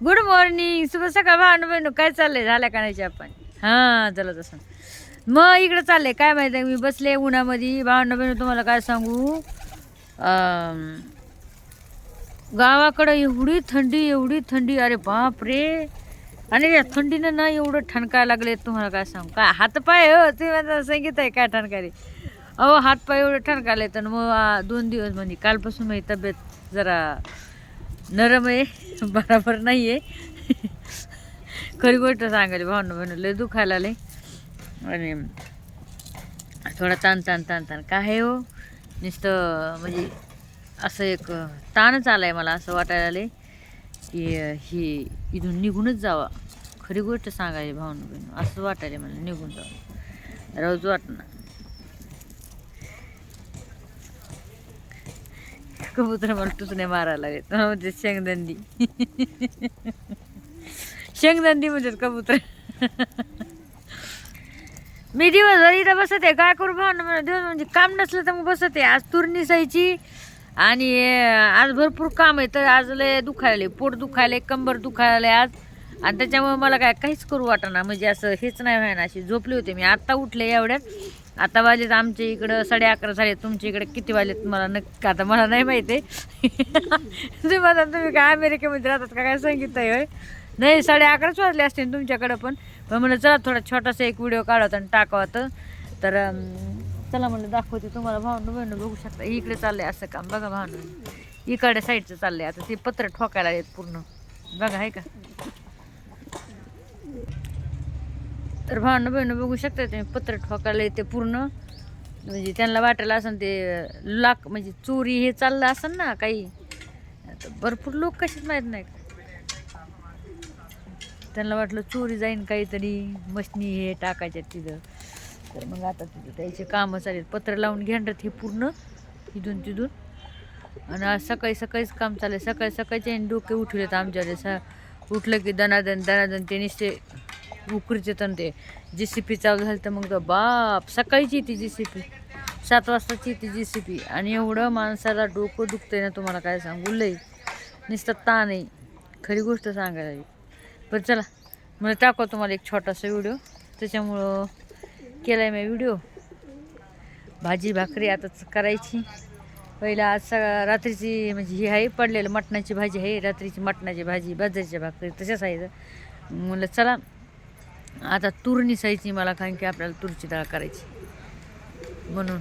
Good morning शुभ सकाळ भानू बहिणू काय चाललंय? झाल्या नाही आपण हां चला तसं. मग इकडं चाललंय. काय माहिती आहे मी बसले उन्हामध्ये. भावना बहिणू तुम्हाला काय सांगू? गावाकडं एवढी थंडी एवढी थंडी. अरे बाप रे. आणि या थंडीनं ना एवढं ठणकाय लागले तुम्हाला काय सांगू? काय हातपाय हो ते माझं संगीत आहे काय ठणकारे. अहो हातपाय एवढं ठणकायला तर मग दोन दिवस म्हणजे कालपासून माझी तब्येत जरा नरम आहे बराबर नाही आहे खरी गोष्ट सांगायला भावना म्हणून लय दुखायला लय आणि थोडा ताण ताण ताण ताण. काय आहे हो? नुसतं म्हणजे असं एक ताणच आला आहे मला असं वाटायला आले की हे ही इथून निघूनच जावा. खरी गोष्ट सांगायची भावना बहिण असं वाटायला मला निघून जावं. रोज वाटणं कबूतर मला टुचणे मारायला लागले. मला म्हणते शेंगदंडी. शेंगदंडी म्हणजे, म्हणजे कबूतर. मी दिवसभर इथं बसते काय करू भावना मला? दिवस म्हणजे काम नसलं तर मग बसते. आज तूर निसायची आणि आज भरपूर काम आहे. तर आज लय दुखायला पोट दुखायला कंबर दुखायला आज. आणि त्याच्यामुळे मला काय काहीच करू वाटना. म्हणजे असं हेच नाही व्हायना. अशी झोपली होते मी. आत्ता उठले एवढ्यात. आता वाजलेत आमच्या इकडं साडे अकरा झाले तुमच्या इकडे किती वाजलेत मला नक्की आता मला नाही माहिती. आहे तुम्ही म्हणा तुम्ही काय अमेरिकेमध्ये राहतात का? काय सांगितलं आहे होय? नाही साडे अकराच वाजले असतील तुमच्याकडं पण. पण म्हणलं चला थोडा छोटासा एक व्हिडिओ काढावं आणि टाकावं तर तर चला म्हणलं दाखवते तुम्हाला. भावनं बहिणं बघू शकता. इकडे चाललंय असं काम. बघा भावनं इकडे साईडचं चाललंय. आता ते पत्र ठोकायला आहेत पूर्ण. बघा आहे का? तर भावनं बहिणं बघू शकता तुम्ही पत्र ठोकायला येते पूर्ण. म्हणजे त्यांना वाटायला असं ते लाक म्हणजे चोरी हे चाललं असेल ना काही आता भरपूर लोक कशीच माहीत नाही त्यांना वाटलं चोरी जाईन काहीतरी मशनी हे टाकायच्या तिथं. तर मग आता तिथं त्याचे कामं चालेल पत्र लावून घेणार हे पूर्ण तिथून तिथून. आणि आज सकाळी सकाळीच काम चालेल सकाळी सकाळचे डोके उठलेत आमच्याकडे. स उठलं की दनादन दनादन ते नुसते उकरीचे तण ते जी सी पी चालू झाली तर मग तर बाप सकाळीची ती जी सी पी सात वाजताची ती जी सी पी आणि एवढं माणसाला डोकं दुखतंय ना तुम्हाला काय सांगू? लई नुसतं ताण आहे. खरी गोष्ट सांगायला पण चला. मला टाकवा तुम्हाला एक छोटासा व्हिडिओ त्याच्यामुळं केला आहे मी व्हिडिओ भाजी भाकरी आताच करायची. पहिलं आज सगळा रात्रीची म्हणजे ही आहे पडलेलं मटणाची भाजी आहे. रात्रीची मटणाची भाजी बाजरीची भाकरी तशाच आहे म्हणलं चला. आता तूर निसायची मला कारण की आपल्याला तूरची डाळ करायची. म्हणून